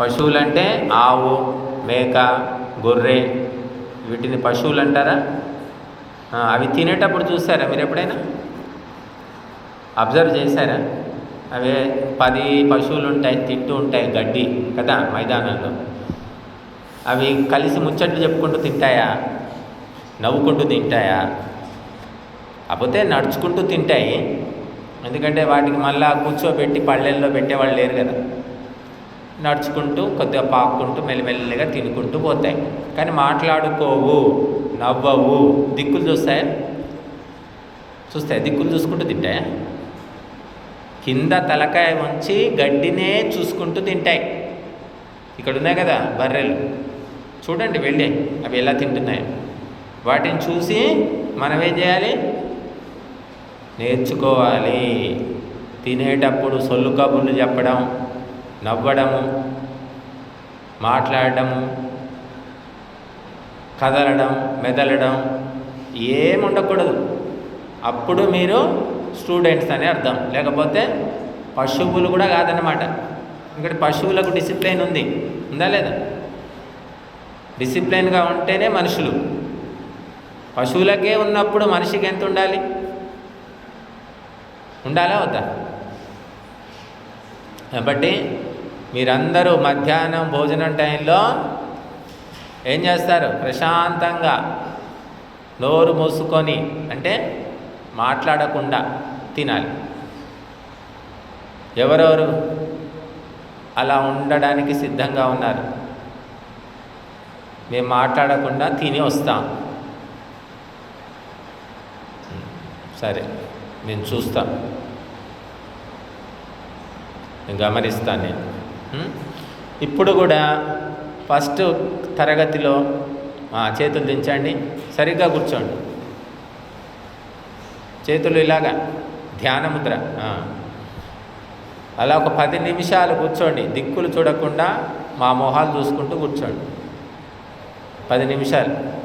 పశువులంటే ఆవు మేక గొర్రె వీటిని పశువులు అంటారా అవి తినేటప్పుడు చూసారా మీరు ఎప్పుడైనా? అబ్జర్వ్ చేశారా? అవి పది పశువులు ఉంటాయి తింటూ ఉంటాయి గడ్డి కదా మైదానంలో. అవి కలిసి ముచ్చట్లు చెప్పుకుంటూ తింటాయా? నవ్వుకుంటూ తింటాయా? కాకపోతే నడుచుకుంటూ తింటాయి. ఎందుకంటే వాటికి మళ్ళా కూర్చోబెట్టి పళ్ళెల్లో పెట్టేవాళ్ళు లేరు కదా. నడుచుకుంటూ కొద్దిగా పాక్కుంటూ మెల్లిమెల్లిగా తినుకుంటూ పోతాయి. కానీ మాట్లాడుకోవు నవ్వవు. దిక్కులు చూస్తాయి? చూస్తాయి? దిక్కులు చూసుకుంటూ తింటాయా? కింద తలకాయ ఉంచి గడ్డినే చూసుకుంటూ తింటాయి. ఇక్కడ ఉన్నాయి కదా బర్రెలు. చూడండి వెళ్ళి అవి ఎలా తింటున్నాయి. వాటిని చూసి మనం ఏం చేయాలి? నేర్చుకోవాలి. తినేటప్పుడు సొల్లు కబుర్లు చెప్పడం నవ్వడము మాట్లాడడము కదలడం మెదలడం ఏం ఉండకూడదు. అప్పుడు మీరు స్టూడెంట్స్ అని అర్థం. లేకపోతే పశువులు కూడా కాదనమాట ఇక్కడ పశువులకు డిసిప్లైన్ ఉంది. ఉందా లేదా? డిసిప్లైన్గా ఉంటేనే మనుషులు. పశువులకే ఉన్నప్పుడు మనిషికి ఎంత ఉండాలి? ఉండాలా అవుతా కాబట్టి మీరందరూ మధ్యాహ్నం భోజనం టైంలో ఏం చేస్తారు? ప్రశాంతంగా నోరు మూసుకొని అంటే మాట్లాడకుండా తినాలి. ఎవరెవరు అలా ఉండడానికి సిద్ధంగా ఉన్నారు? మేము మాట్లాడకుండా తిని వస్తాం. సరే నేను చూస్తాను. నేను గమనిస్తాను నేను. ఇప్పుడు కూడా ఫస్ట్ తరగతిలో చేతులు దించండి సరిగ్గా కూర్చోండి. చేతులు ఇలాగా ధ్యానముద్ర అలా ఒక పది నిమిషాలు కూర్చోండి. దిక్కులు చూడకుండా మా మొహాలు చూసుకుంటూ కూర్చోండి. పది నిమిషాలు.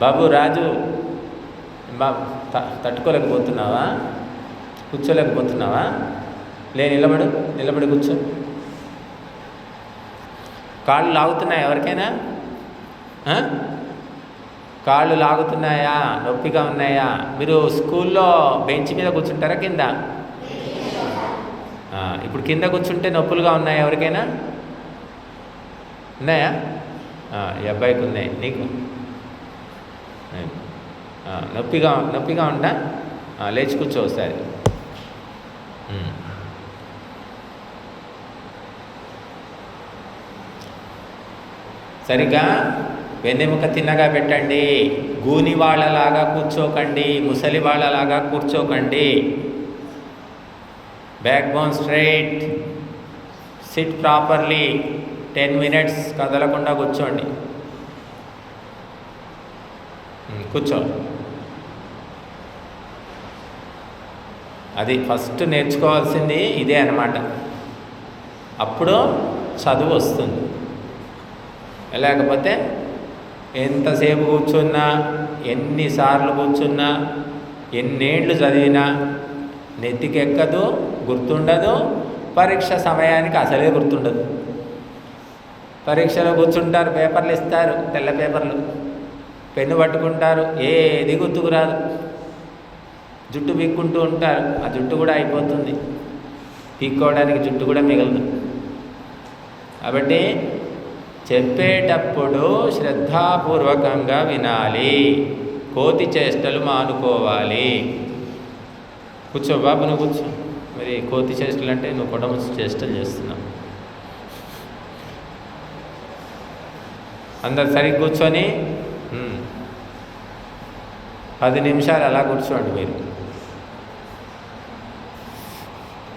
బాబు రాజు బాబు త- తట్టుకోలేకపోతున్నావా? కూర్చోలేకపోతున్నావా? లే నిలబడు నిలబడి కూర్చో. కాళ్ళు లాగుతున్నాయా ఎవరికైనా? కాళ్ళు లాగుతున్నాయా? నొప్పిగా ఉన్నాయా? మీరు స్కూల్లో బెంచ్ మీద కూర్చుంటారా కింద? ఇప్పుడు కింద కూర్చుంటే నొప్పులుగా ఉన్నాయా ఎవరికైనా? ఉన్నాయా? ఈ అబ్బాయికి ఉన్నాయి. నీకు? నొప్పిగా నొప్పిగా ఉంటా? లేచి కూర్చో ఒకసారి. సరిగా వెన్నెముక తిన్నగా పెట్టండి. గూని వాళ్ళలాగా కూర్చోకండి. ముసలి వాళ్ళలాగా కూర్చోకండి. Backbone straight sit properly ten minutes కదలకుండా కూర్చోండి. కూర్చో. అది ఫస్ట్ నేర్చుకోవాల్సింది ఇదే అన్నమాట. అప్పుడు చదువు వస్తుంది. లేకపోతే ఎంతసేపు కూర్చున్నా ఎన్నిసార్లు కూర్చున్నా ఎన్నేళ్ళు చదివినా నెత్తికెక్కదు గుర్తుండదు పరీక్ష సమయానికి అసలే గుర్తుండదు. పరీక్షలో కూర్చుంటారు పేపర్లు ఇస్తారు తెల్ల పేపర్లు. పెన్ను పట్టుకుంటారు ఏది గుర్తుకురాదు జుట్టు పీక్కుంటూ ఉంటారు ఆ జుట్టు కూడా అయిపోతుంది. పీక్కోవడానికి జుట్టు కూడా మిగలదు. కాబట్టి చెప్పేటప్పుడు శ్రద్ధాపూర్వకంగా వినాలి. కోతి చేష్టలు మానుకోవాలి. కూర్చో బాబు నువ్వు కూర్చో. మరి కోతి చేష్టలు అంటే నువ్వు కుటుంబ చేష్టలు చేస్తున్నావు. అందరు సరిగ్గా కూర్చొని పది నిమిషాలు అలా కూర్చోండి మీరు.